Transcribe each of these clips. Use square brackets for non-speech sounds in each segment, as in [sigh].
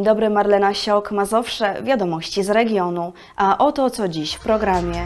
Dzień dobry, Marlena Siok, Mazowsze, wiadomości z regionu. A oto co dziś w programie.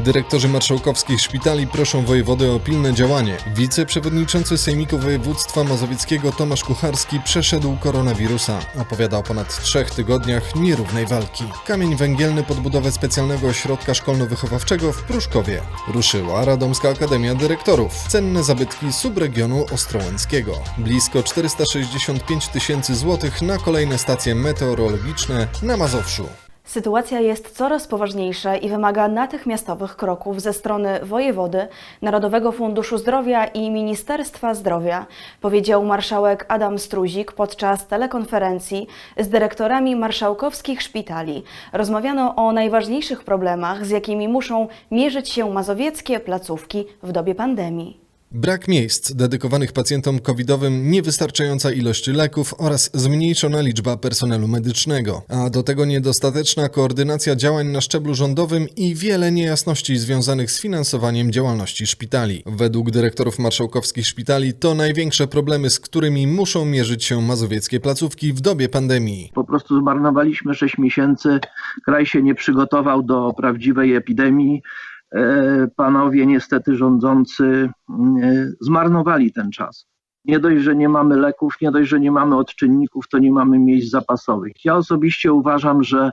Dyrektorzy marszałkowskich szpitali proszą wojewodę o pilne działanie. Wiceprzewodniczący Sejmiku Województwa Mazowieckiego Tomasz Kucharski przeszedł koronawirusa. Opowiada o ponad trzech tygodniach nierównej walki. Kamień węgielny pod budowę specjalnego ośrodka szkolno-wychowawczego w Pruszkowie. Ruszyła Radomska Akademia Dyrektorów. Cenne zabytki subregionu ostrołęckiego. Blisko 465 tysięcy złotych na kolejne stacje meteorologiczne na Mazowszu. Sytuacja jest coraz poważniejsza i wymaga natychmiastowych kroków ze strony wojewody, Narodowego Funduszu Zdrowia i Ministerstwa Zdrowia, powiedział marszałek Adam Struzik podczas telekonferencji z dyrektorami marszałkowskich szpitali. Rozmawiano o najważniejszych problemach, z jakimi muszą mierzyć się mazowieckie placówki w dobie pandemii. Brak miejsc dedykowanych pacjentom covidowym, niewystarczająca ilość leków oraz zmniejszona liczba personelu medycznego, a do tego niedostateczna koordynacja działań na szczeblu rządowym i wiele niejasności związanych z finansowaniem działalności szpitali. Według dyrektorów marszałkowskich szpitali to największe problemy, z którymi muszą mierzyć się mazowieckie placówki w dobie pandemii. Po prostu zmarnowaliśmy 6 miesięcy, kraj się nie przygotował do prawdziwej epidemii. E, Panowie niestety rządzący e, zmarnowali ten czas. Nie dość, że nie mamy leków, nie dość, że nie mamy odczynników, to nie mamy miejsc zapasowych. Ja osobiście uważam, że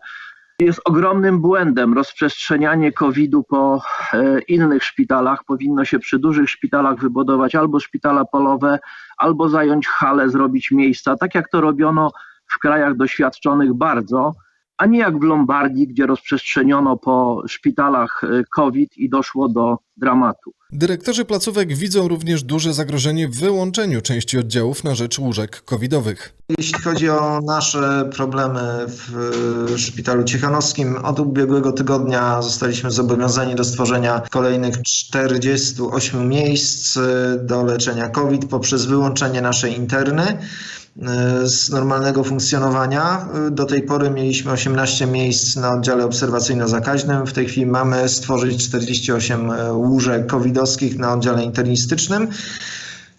jest ogromnym błędem rozprzestrzenianie COVID-u po e, innych szpitalach. Powinno się przy dużych szpitalach wybudować albo szpitala polowe, albo zająć halę, zrobić miejsca, tak jak to robiono w krajach doświadczonych bardzo, a nie jak w Lombardii, gdzie rozprzestrzeniono po szpitalach e, COVID i doszło do dramatu. Dyrektorzy placówek widzą również duże zagrożenie w wyłączeniu części oddziałów na rzecz łóżek covidowych. Jeśli chodzi o nasze problemy w e, szpitalu Ciechanowskim, od ubiegłego tygodnia zostaliśmy zobowiązani do stworzenia kolejnych 48 miejsc e, do leczenia COVID poprzez wyłączenie naszej interny z normalnego funkcjonowania. Do tej pory mieliśmy 18 miejsc na oddziale obserwacyjno-zakaźnym. W tej chwili mamy stworzyć 48 łóżek covidowskich na oddziale internistycznym.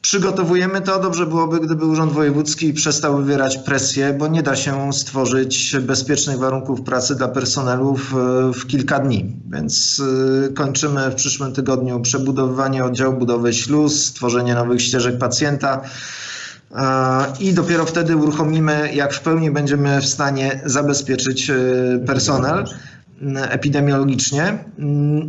Przygotowujemy to. Dobrze byłoby, gdyby Urząd Wojewódzki przestał wywierać presję, bo nie da się stworzyć bezpiecznych warunków pracy dla personelu w, w kilka dni. Więc kończymy w przyszłym tygodniu przebudowywanie oddziału budowy śluz, stworzenie nowych ścieżek pacjenta. I dopiero wtedy uruchomimy, jak w pełni będziemy w stanie zabezpieczyć y, personel epidemiologicznie.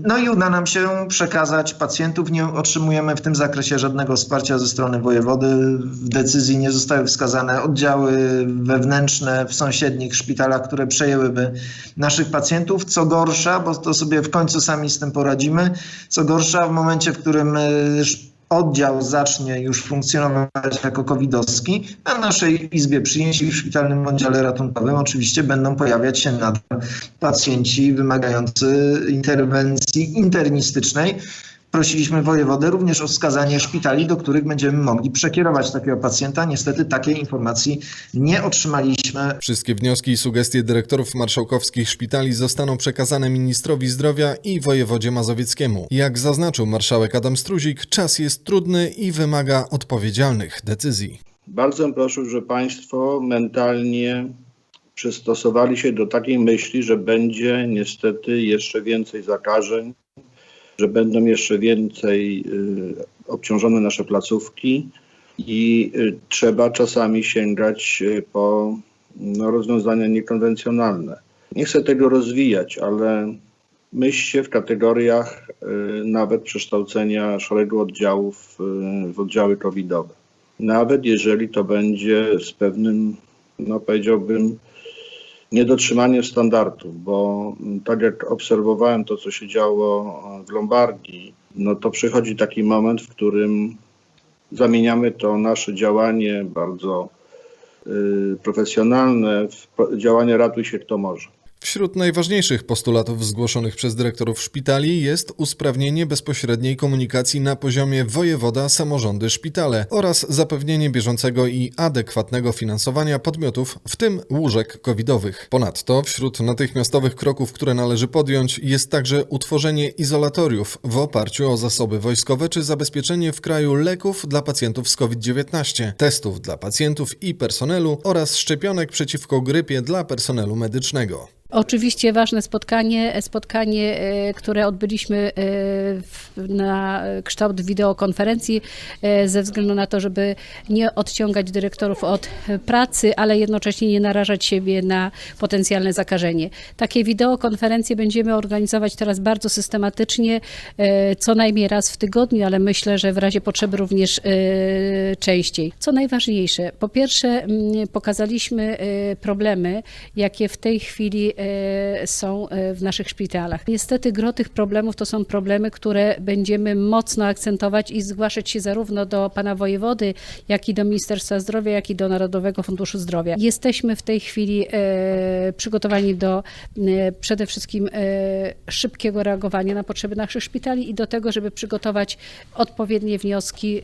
No i uda nam się przekazać pacjentów. Nie otrzymujemy w tym zakresie żadnego wsparcia ze strony wojewody. W decyzji nie zostały wskazane oddziały wewnętrzne w sąsiednich szpitalach, które przejęłyby naszych pacjentów. Co gorsza, bo to sobie w końcu sami z tym poradzimy, co gorsza w momencie, w którym y, oddział zacznie już funkcjonować jako covidowski, a w naszej izbie przyjęć i w szpitalnym oddziale ratunkowym oczywiście będą pojawiać się nadal pacjenci wymagający interwencji internistycznej. Prosiliśmy wojewodę również o wskazanie szpitali, do których będziemy mogli przekierować takiego pacjenta. Niestety takiej informacji nie otrzymaliśmy. Wszystkie wnioski i sugestie dyrektorów marszałkowskich szpitali zostaną przekazane ministrowi zdrowia i wojewodzie mazowieckiemu. Jak zaznaczył marszałek Adam Struzik, czas jest trudny i wymaga odpowiedzialnych decyzji. Bardzo prosił, że Państwo mentalnie przystosowali się do takiej myśli, że będzie niestety jeszcze więcej zakażeń, że będą jeszcze więcej y, obciążone nasze placówki i y, trzeba czasami sięgać y, po no, rozwiązania niekonwencjonalne. Nie chcę tego rozwijać, ale myślcie w kategoriach nawet przekształcenia szeregu oddziałów w oddziały covidowe. Nawet jeżeli to będzie z pewnym, no powiedziałbym, niedotrzymaniem standardów, bo mm, tak jak obserwowałem to, co się działo w Lombardii, no to przychodzi taki moment, w którym zamieniamy to nasze działanie bardzo y, profesjonalne w działanie ratuj się kto może. Wśród najważniejszych postulatów zgłoszonych przez dyrektorów szpitali jest usprawnienie bezpośredniej komunikacji na poziomie wojewoda, samorządy, szpitale oraz zapewnienie bieżącego i adekwatnego finansowania podmiotów, w tym łóżek covidowych. Ponadto wśród natychmiastowych kroków, które należy podjąć, jest także utworzenie izolatoriów w oparciu o zasoby wojskowe czy zabezpieczenie w kraju leków dla pacjentów z COVID-19, testów dla pacjentów i personelu oraz szczepionek przeciwko grypie dla personelu medycznego. Oczywiście ważne spotkanie, spotkanie, e, które odbyliśmy e, na kształt wideokonferencji, e, ze względu na to, żeby nie odciągać dyrektorów od pracy, ale jednocześnie nie narażać siebie na potencjalne zakażenie. Takie wideokonferencje będziemy organizować teraz bardzo systematycznie, e, co najmniej raz w tygodniu, ale myślę, że w razie potrzeby również e, częściej. Co najważniejsze, po pierwsze mm, pokazaliśmy e, problemy, jakie w tej chwili e, są e, w naszych szpitalach. Niestety gro tych problemów to są problemy, które będziemy mocno akcentować i zgłaszać się zarówno do pana wojewody, jak i do Ministerstwa Zdrowia, jak i do Narodowego Funduszu Zdrowia. Jesteśmy w tej chwili e, przygotowani do e, przede wszystkim e, szybkiego reagowania na potrzeby naszych szpitali i do tego, żeby przygotować odpowiednie wnioski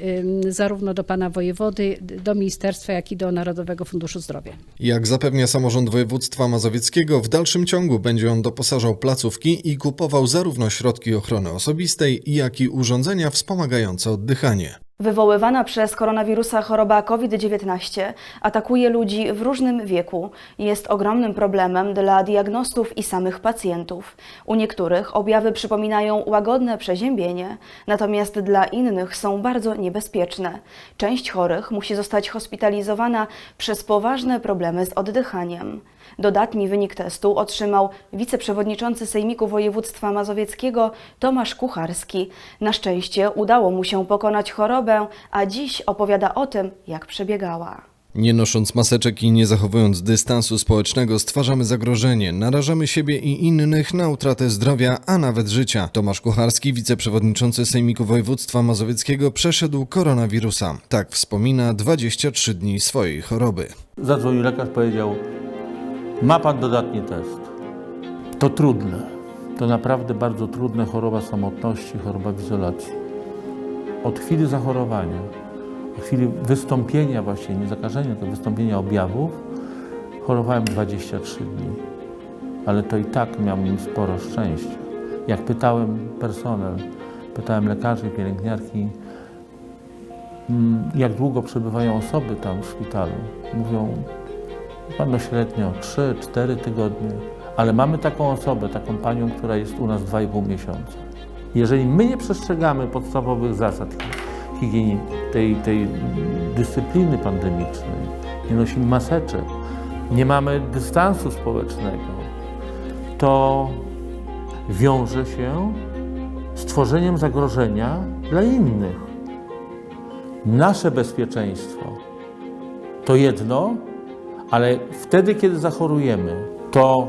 zarówno do pana wojewody, do ministerstwa, jak i do Narodowego Funduszu Zdrowia. Jak zapewnia samorząd województwa mazowieckiego, w dalszym ciągu będzie on doposażał placówki i kupował zarówno środki ochrony osobistej, jak i urządzenia wspomagające oddychanie. Wywoływana przez koronawirusa choroba COVID-19 atakuje ludzi w różnym wieku jest ogromnym problemem dla diagnostów i samych pacjentów. U niektórych objawy przypominają łagodne przeziębienie, natomiast dla innych są bardzo niebezpieczne. Część chorych musi zostać hospitalizowana przez poważne problemy z oddychaniem. Dodatni wynik testu otrzymał wiceprzewodniczący Sejmiku Województwa Mazowieckiego Tomasz Kucharski. Na szczęście udało mu się pokonać chorobę, a dziś opowiada o tym, jak przebiegała. Nie nosząc maseczek i nie zachowując dystansu społecznego, stwarzamy zagrożenie, narażamy siebie i innych na utratę zdrowia, a nawet życia. Tomasz Kucharski, wiceprzewodniczący Sejmiku Województwa Mazowieckiego, przeszedł koronawirusa. Tak wspomina 23 dni swojej choroby. Zadzwonił lekarz, powiedział: Ma pan dodatni test. To trudne. To naprawdę bardzo trudne choroba samotności, choroba w izolacji. Od chwili zachorowania, od chwili wystąpienia właśnie, nie zakażenia, tylko wystąpienia objawów, chorowałem 23 dni. Ale to i tak miałem sporo szczęścia. Jak pytałem personel, pytałem lekarzy, pielęgniarki, mm, jak długo przebywają osoby tam w szpitalu. Mówią, Pewno średnio 3-4 tygodnie, ale mamy taką osobę, taką panią, która jest u nas 2,5 miesiąca. Jeżeli my nie przestrzegamy podstawowych zasad hi- higieni, tej, tej dyscypliny pandemicznej, nie nosimy maseczek, nie mamy dystansu społecznego, to wiąże się z tworzeniem zagrożenia dla innych. Nasze bezpieczeństwo to jedno, ale wtedy, kiedy zachorujemy, to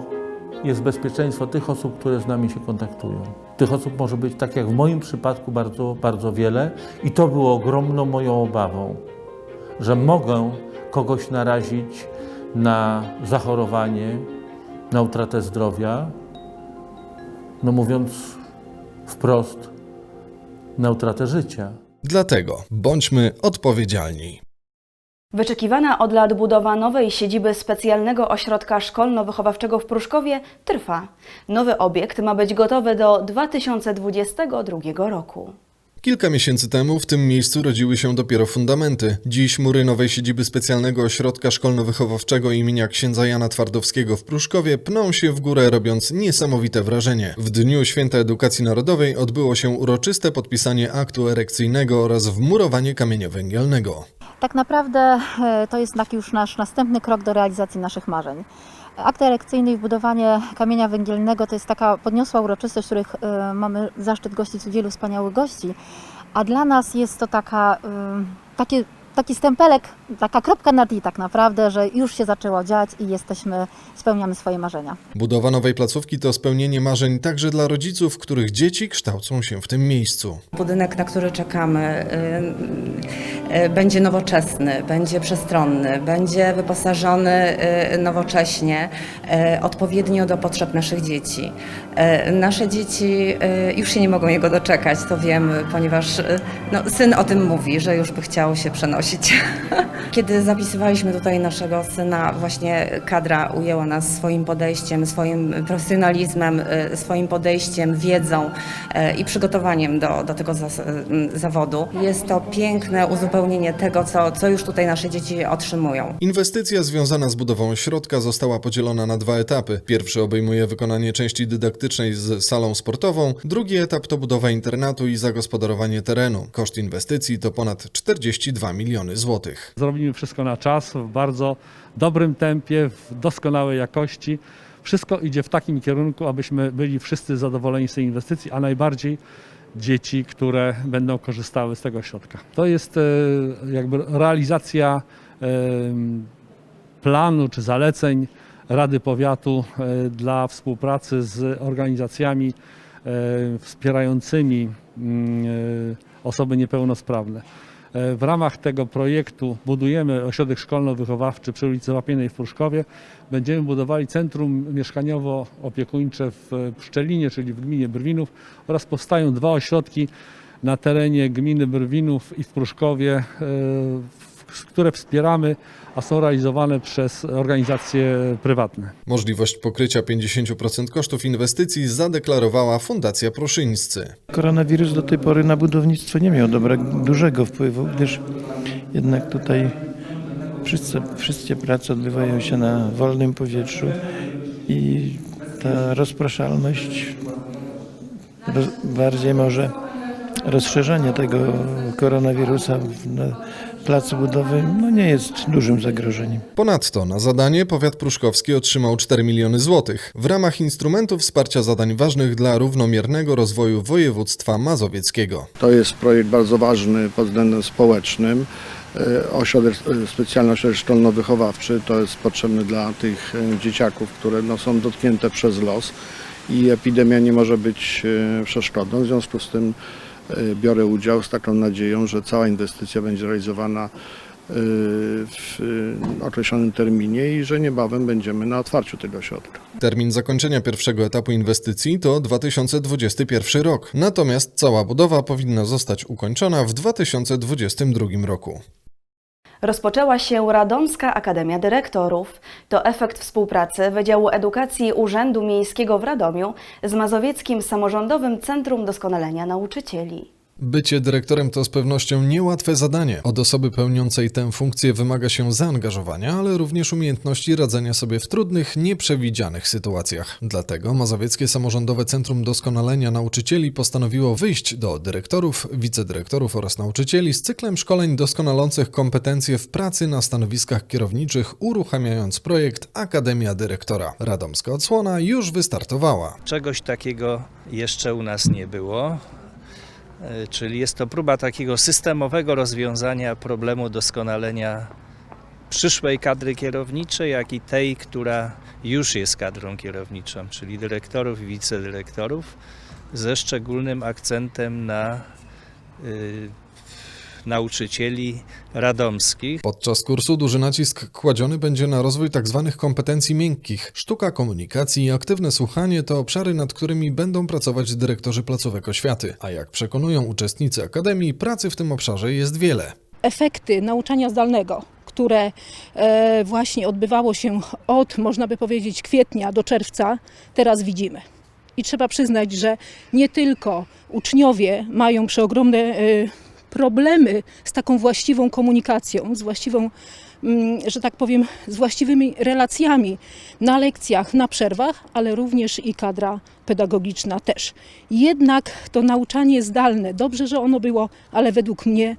jest bezpieczeństwo tych osób, które z nami się kontaktują. Tych osób może być, tak jak w moim przypadku, bardzo, bardzo wiele, i to było ogromną moją obawą, że mogę kogoś narazić na zachorowanie, na utratę zdrowia, no mówiąc wprost, na utratę życia. Dlatego bądźmy odpowiedzialni. Wyczekiwana od lat budowa nowej siedziby specjalnego ośrodka szkolno-wychowawczego w Pruszkowie trwa. Nowy obiekt ma być gotowy do 2022 roku. Kilka miesięcy temu w tym miejscu rodziły się dopiero fundamenty. Dziś mury nowej siedziby specjalnego ośrodka szkolno-wychowawczego imienia księdza Jana Twardowskiego w Pruszkowie pną się w górę, robiąc niesamowite wrażenie. W Dniu Święta Edukacji Narodowej odbyło się uroczyste podpisanie aktu erekcyjnego oraz wmurowanie kamienia węgielnego. Tak naprawdę e, to jest taki już nasz następny krok do realizacji naszych marzeń. Akt erekcyjny i wbudowanie kamienia węgielnego to jest taka podniosła uroczystość, w których e, mamy zaszczyt gościć wielu wspaniałych gości, a dla nas jest to taka, e, takie taki stempelek, taka kropka nad i tak naprawdę, że już się zaczęło dziać i jesteśmy, spełniamy swoje marzenia. Budowa nowej placówki to spełnienie marzeń także dla rodziców, których dzieci kształcą się w tym miejscu. Budynek, na który czekamy, y, y, będzie nowoczesny, będzie przestronny, będzie wyposażony y, nowocześnie, odpowiednio do potrzeb naszych dzieci. Y, Nasze dzieci y, już się nie mogą jego doczekać, to wiemy, ponieważ y, no, syn o tym mówi, że już by chciał się przenosić. [laughs] Kiedy zapisywaliśmy tutaj naszego syna, właśnie kadra ujęła nas swoim podejściem, swoim profesjonalizmem, swoim podejściem, wiedzą i przygotowaniem do, do tego zawodu. Jest to piękne uzupełnienie tego, co, co już tutaj nasze dzieci otrzymują. Inwestycja związana z budową ośrodka została podzielona na dwa etapy. Pierwszy obejmuje wykonanie części dydaktycznej z salą sportową, drugi etap to budowa internatu i zagospodarowanie terenu. Koszt inwestycji to ponad 42 miliony złotych. Zrobimy wszystko na czas, w bardzo dobrym tempie, w doskonałej jakości. Wszystko idzie w takim kierunku, abyśmy byli wszyscy zadowoleni z tej inwestycji, a najbardziej dzieci, które będą korzystały z tego środka. To jest e, jakby realizacja e, planu czy zaleceń Rady Powiatu e, dla współpracy z organizacjami e, wspierającymi mm, e, osoby niepełnosprawne. W ramach tego projektu budujemy ośrodek szkolno-wychowawczy przy ulicy Łapienej w Pruszkowie. Będziemy budowali centrum mieszkaniowo-opiekuńcze w Pszczelinie, czyli w gminie Brwinów oraz powstają dwa ośrodki na terenie gminy Brwinów i w Pruszkowie, które wspieramy, a są realizowane przez organizacje prywatne. Możliwość pokrycia 50% kosztów inwestycji zadeklarowała Fundacja Pruszyńscy. Koronawirus do tej pory na budownictwo nie miał dobra, dużego wpływu, gdyż jednak tutaj wszyscy, wszystkie prace odbywają się na wolnym powietrzu i ta rozpraszalność roz, bardziej może rozszerzenie tego koronawirusa w- na placu budowym no nie jest dużym zagrożeniem. Ponadto na zadanie powiat pruszkowski otrzymał 4 miliony złotych w ramach instrumentu wsparcia zadań ważnych dla równomiernego rozwoju województwa mazowieckiego. To jest projekt bardzo ważny pod względem społecznym. E, Ośrodek, e, specjalny ośrodek szkolno-wychowawczy to jest potrzebny dla tych e, dzieciaków, które no, są dotknięte przez los i epidemia nie może być przeszkodą. W związku z tym biorę udział z taką nadzieją, że cała inwestycja będzie realizowana e, w e, określonym terminie i że niebawem będziemy na otwarciu tego ośrodka. Termin zakończenia pierwszego etapu inwestycji to 2021 rok, natomiast cała budowa powinna zostać ukończona w 2022 roku. Rozpoczęła się Radomska Akademia Dyrektorów. To efekt współpracy Wydziału Edukacji Urzędu Miejskiego w Radomiu z Mazowieckim Samorządowym Centrum Doskonalenia Nauczycieli. Bycie dyrektorem to z pewnością niełatwe zadanie. Od osoby pełniącej tę funkcję wymaga się zaangażowania, ale również umiejętności radzenia sobie w trudnych, nieprzewidzianych sytuacjach. Dlatego Mazowieckie Samorządowe Centrum Doskonalenia Nauczycieli postanowiło wyjść do dyrektorów, wicedyrektorów oraz nauczycieli z cyklem szkoleń doskonalących kompetencje w pracy na stanowiskach kierowniczych, uruchamiając projekt Akademia Dyrektora. Radomska odsłona już wystartowała. Czegoś takiego jeszcze u nas nie było. E, Czyli jest to próba takiego systemowego rozwiązania problemu doskonalenia przyszłej kadry kierowniczej, jak i tej, która już jest kadrą kierowniczą, czyli dyrektorów i wicedyrektorów, ze szczególnym akcentem na y, nauczycieli radomskich. Podczas kursu duży nacisk kładziony będzie na rozwój tzw. kompetencji miękkich. Sztuka komunikacji i aktywne słuchanie to obszary, nad którymi będą pracować dyrektorzy placówek oświaty. A jak przekonują uczestnicy Akademii, pracy w tym obszarze jest wiele. efekty nauczania zdalnego, które e, właśnie odbywało się od, można by powiedzieć, kwietnia do czerwca, teraz widzimy. I trzeba przyznać, że nie tylko uczniowie mają przeogromne e, problemy z taką właściwą komunikacją, z właściwą, mm, że tak powiem, z właściwymi relacjami na lekcjach, na przerwach, ale również i kadra pedagogiczna też. Jednak to nauczanie zdalne, dobrze, że ono było, ale według mnie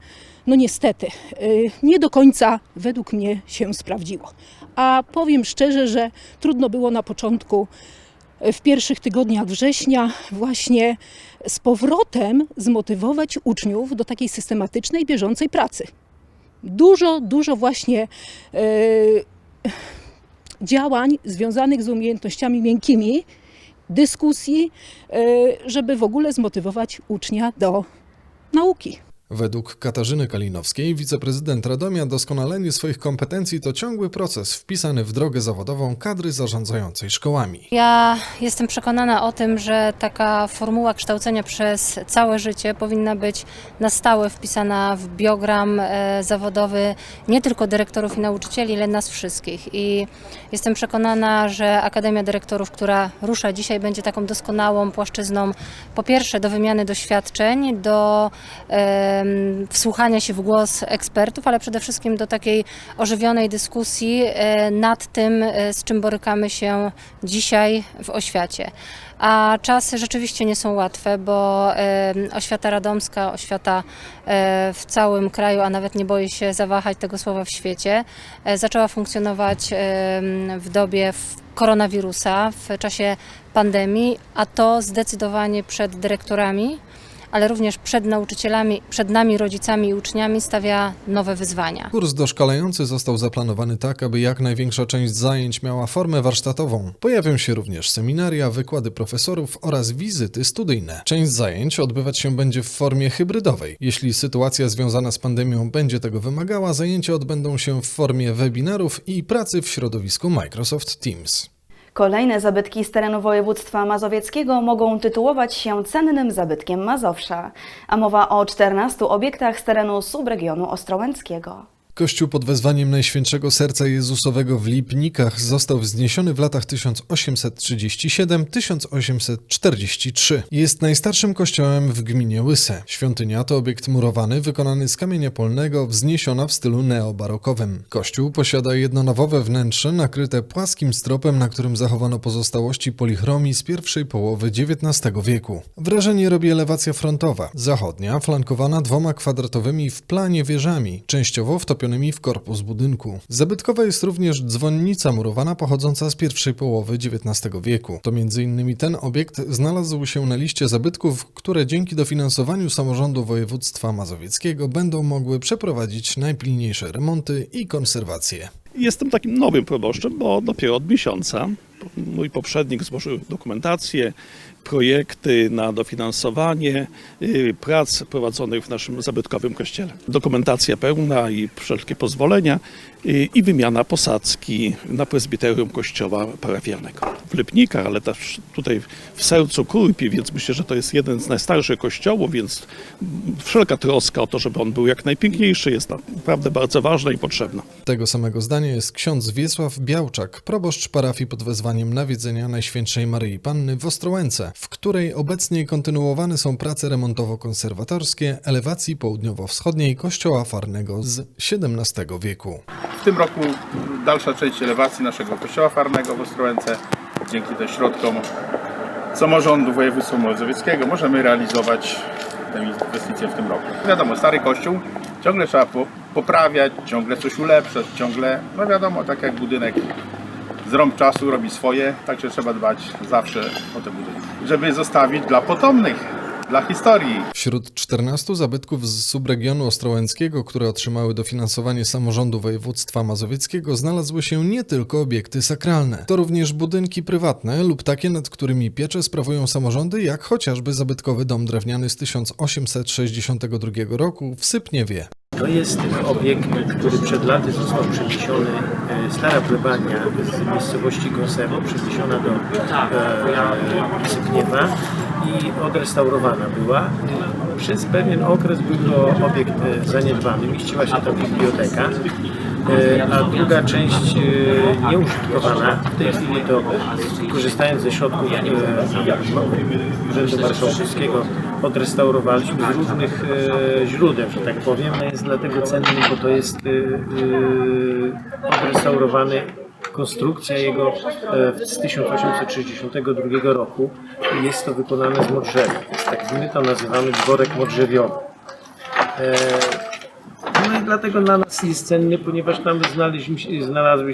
no niestety, y, nie do końca według mnie się sprawdziło. A powiem szczerze, że trudno było na początku, w pierwszych tygodniach września, właśnie z powrotem zmotywować uczniów do takiej systematycznej, bieżącej pracy. dużo, dużo właśnie e, działań związanych z umiejętnościami miękkimi, dyskusji, e, żeby w ogóle zmotywować ucznia do nauki. Według Katarzyny Kalinowskiej, wiceprezydent Radomia, doskonalenie swoich kompetencji to ciągły proces wpisany w drogę zawodową kadry zarządzającej szkołami. Ja jestem przekonana o tym, że taka formuła kształcenia przez całe życie powinna być na stałe wpisana w biogram e, zawodowy nie tylko dyrektorów i nauczycieli, ale nas wszystkich. I jestem przekonana, że Akademia Dyrektorów, która rusza dzisiaj, będzie taką doskonałą płaszczyzną po pierwsze do wymiany doświadczeń, do em, wsłuchania się w głos ekspertów, ale przede wszystkim do takiej ożywionej dyskusji e, nad tym, e, z czym borykamy się dzisiaj w oświacie. A czasy rzeczywiście nie są łatwe, bo oświata radomska, oświata e, w całym kraju, a nawet nie boję się zawahać tego słowa w świecie, zaczęła funkcjonować w dobie koronawirusa, w czasie pandemii, a to zdecydowanie przed dyrektorami ale również przed nauczycielami, przed nami, rodzicami i uczniami stawia nowe wyzwania. Kurs doszkalający został zaplanowany tak, aby jak największa część zajęć miała formę warsztatową. Pojawią się również seminaria, wykłady profesorów oraz wizyty studyjne. Część zajęć odbywać się będzie w formie hybrydowej. Jeśli sytuacja związana z pandemią będzie tego wymagała, zajęcia odbędą się w formie webinarów i pracy w środowisku Microsoft Teams. Kolejne zabytki z terenu województwa mazowieckiego mogą tytułować się cennym zabytkiem Mazowsza, a mowa o 14 obiektach z terenu subregionu ostrołęckiego. Kościół pod wezwaniem Najświętszego Serca Jezusowego w Lipnikach został wzniesiony w latach 1837-1843. Jest najstarszym kościołem w gminie Łyse. Świątynia to obiekt murowany wykonany z kamienia polnego, wzniesiona w stylu neobarokowym. Kościół posiada jednonawowe wnętrze nakryte płaskim stropem, na którym zachowano pozostałości polichromii z pierwszej połowy XIX wieku. Wrażenie robi elewacja frontowa, zachodnia, flankowana dwoma kwadratowymi w planie wieżami, częściowo w korpus budynku. Zabytkowa jest również dzwonnica murowana pochodząca z pierwszej połowy XIX wieku. To m.in. ten obiekt znalazł się na liście zabytków, które dzięki dofinansowaniu samorządu województwa mazowieckiego będą mogły przeprowadzić najpilniejsze remonty i konserwacje. Jestem takim nowym proboszczem, bo dopiero od miesiąca. Mój poprzednik złożył dokumentację, projekty na dofinansowanie y, prac prowadzonych w naszym zabytkowym kościele. Dokumentacja pełna i wszelkie pozwolenia y, i wymiana posadzki na prezbiterium kościoła parafialnego. W Lipnikach, ale też tutaj w sercu Kurpi, więc myślę, że to jest jeden z najstarszych kościołów, więc wszelka troska o to, żeby on był jak najpiękniejszy jest naprawdę bardzo ważna i potrzebna. Tego samego zdania jest ksiądz Wiesław Białczak, proboszcz parafii pod wezwaniem nawiedzenia Najświętszej Maryi Panny w Ostrołęce, w której obecnie kontynuowane są prace remontowo-konserwatorskie elewacji południowo-wschodniej kościoła farnego z XVII wieku. W tym roku dalsza część elewacji naszego kościoła farnego w Ostrołęce. Dzięki też środkom samorządu województwa mazowieckiego możemy realizować tę inwestycję w tym roku. Wiadomo, stary kościół ciągle trzeba po, poprawiać, ciągle coś ulepszać, ciągle, no wiadomo, tak jak budynek z rąk czasu robi swoje, także trzeba dbać zawsze o te budynki, żeby zostawić dla potomnych, dla historii. Wśród 14 zabytków z subregionu ostrołęckiego, które otrzymały dofinansowanie samorządu województwa mazowieckiego, znalazły się nie tylko obiekty sakralne. To również budynki prywatne lub takie, nad którymi pieczę sprawują samorządy, jak chociażby zabytkowy dom drewniany z 1862 roku w Sypniewie. To jest obiekt, który przed laty został przeniesiony, stara plebania z miejscowości Gąsewo, przeniesiona do e, Sypniewa i odrestaurowana była. Przez pewien okres był to obiekt e, zaniedbany, mieściła się tam biblioteka, e, a druga część e, nieużytkowana, w tej chwili to korzystając ze środków e, Urzędu Marszałkowskiego odrestaurowaliśmy z różnych e, źródeł, że tak powiem. Jest dlatego cenny, bo to jest e, e, odrestaurowany konstrukcja jego e, z 1862 roku. Jest to wykonane z modrzewia. Tak, my to nazywamy dworek modrzewiowy. Dlatego dla nas jest cenny, ponieważ tam znaleźli, się- znalazły,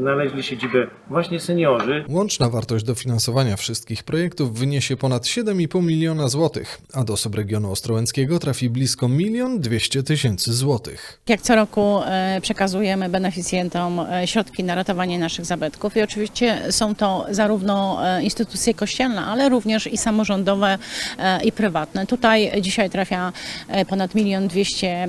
znaleźli siedzibę właśnie seniorzy. Łączna wartość dofinansowania wszystkich projektów wyniesie ponad 7,5 miliona złotych, a do subregionu ostrołęckiego trafi blisko 1 200 tysięcy złotych. Jak co roku e, przekazujemy beneficjentom e, środki na ratowanie naszych zabytków i oczywiście są to zarówno e, instytucje kościelne, ale również i samorządowe i prywatne. Tutaj dzisiaj trafia ponad 1 200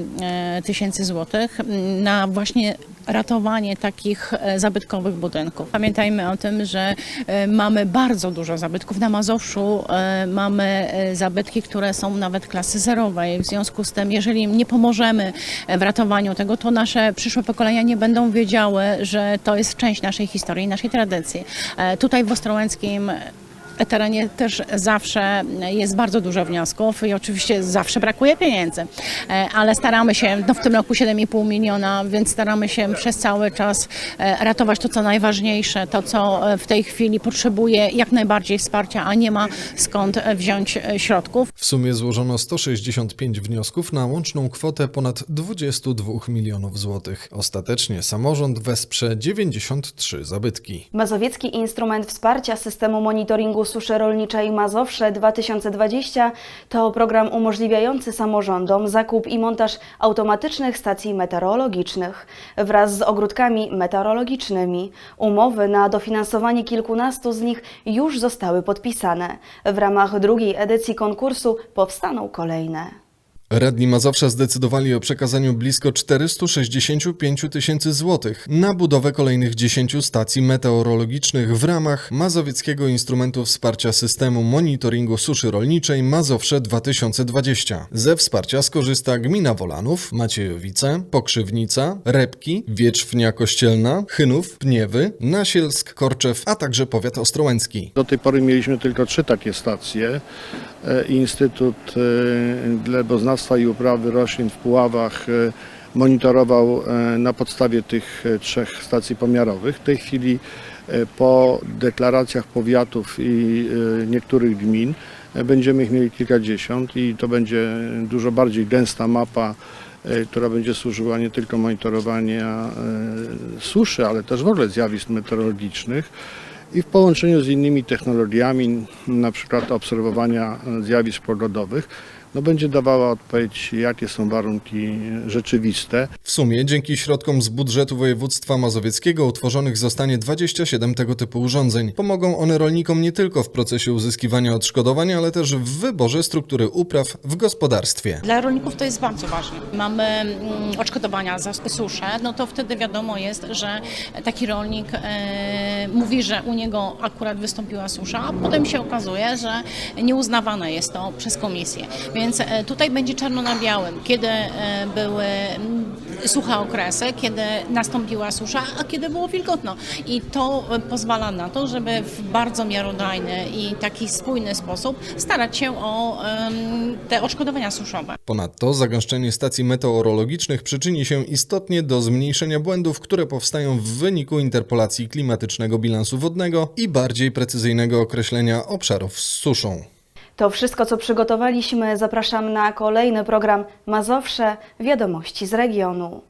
tysięcy złotych m, na właśnie ratowanie takich e, zabytkowych budynków. Pamiętajmy o tym, że e, mamy bardzo dużo zabytków na Mazowszu, e, mamy zabytki, które są nawet klasy zerowej. W związku z tym, jeżeli nie pomożemy w ratowaniu tego, to nasze przyszłe pokolenia nie będą wiedziały, że to jest część naszej historii, naszej tradycji. Tutaj w Ostrołęckim terenie też zawsze jest bardzo dużo wniosków i oczywiście zawsze brakuje pieniędzy, E, ale staramy się, no w tym roku 7,5 miliona, więc staramy się przez cały czas e, ratować to, co najważniejsze, to, co e, w tej chwili potrzebuje jak najbardziej wsparcia, a nie ma skąd wziąć środków. W sumie złożono 165 wniosków na łączną kwotę ponad 22 milionów złotych. Ostatecznie samorząd wesprze 93 zabytki. Mazowiecki Instrument Wsparcia Systemu Monitoringu Suszy Rolniczej Mazowsze 2020 to program umożliwiający samorządom zakup i montaż automatycznych stacji meteorologicznych wraz z ogródkami meteorologicznymi. Umowy na dofinansowanie kilkunastu z nich już zostały podpisane. W ramach drugiej edycji konkursu powstaną kolejne. Radni Mazowsza zdecydowali o przekazaniu blisko 465 tysięcy złotych na budowę kolejnych 10 stacji meteorologicznych w ramach Mazowieckiego Instrumentu Wsparcia Systemu Monitoringu Suszy Rolniczej Mazowsze 2020. Ze wsparcia skorzysta gmina Wolanów, Maciejowice, Pokrzywnica, Repki, Wietrzwnia Kościelna, Chynów, Pniewy, Nasielsk, Korczew, a także powiat ostrołęcki. Do tej pory mieliśmy tylko trzy takie stacje. E, Instytut e, Gleboznawstwa i Uprawy Roślin w Puławach e, monitorował na podstawie tych trzech stacji pomiarowych. W tej chwili po deklaracjach powiatów i niektórych gmin będziemy ich mieli kilkadziesiąt i to będzie dużo bardziej gęsta mapa która będzie służyła nie tylko monitorowania suszy, ale też w ogóle zjawisk meteorologicznych i w połączeniu z innymi technologiami, na przykład obserwowania zjawisk pogodowych, no będzie dawała odpowiedź, jakie są warunki rzeczywiste. W sumie dzięki środkom z budżetu województwa mazowieckiego utworzonych zostanie 27 tego typu urządzeń. Pomogą one rolnikom nie tylko w procesie uzyskiwania odszkodowań, ale też w wyborze struktury upraw w gospodarstwie. Dla rolników to jest bardzo ważne. Mamy mm, odszkodowania za suszę, no to wtedy wiadomo jest, że taki rolnik e, mówi, że u niego akurat wystąpiła susza, a potem się okazuje, że nieuznawane jest to przez komisję. Więc e, tutaj będzie czarno na białym, kiedy e, były suche okresy, kiedy nastąpiła susza, a kiedy było wilgotno. I to e, pozwala na to, żeby w bardzo miarodajny i taki spójny sposób starać się o te odszkodowania suszowe. Ponadto zagęszczenie stacji meteorologicznych przyczyni się istotnie do zmniejszenia błędów, które powstają w wyniku interpolacji klimatycznego bilansu wodnego i bardziej precyzyjnego określenia obszarów z suszą. To wszystko, co przygotowaliśmy. Zapraszam na kolejny program Mazowsze Wiadomości z regionu.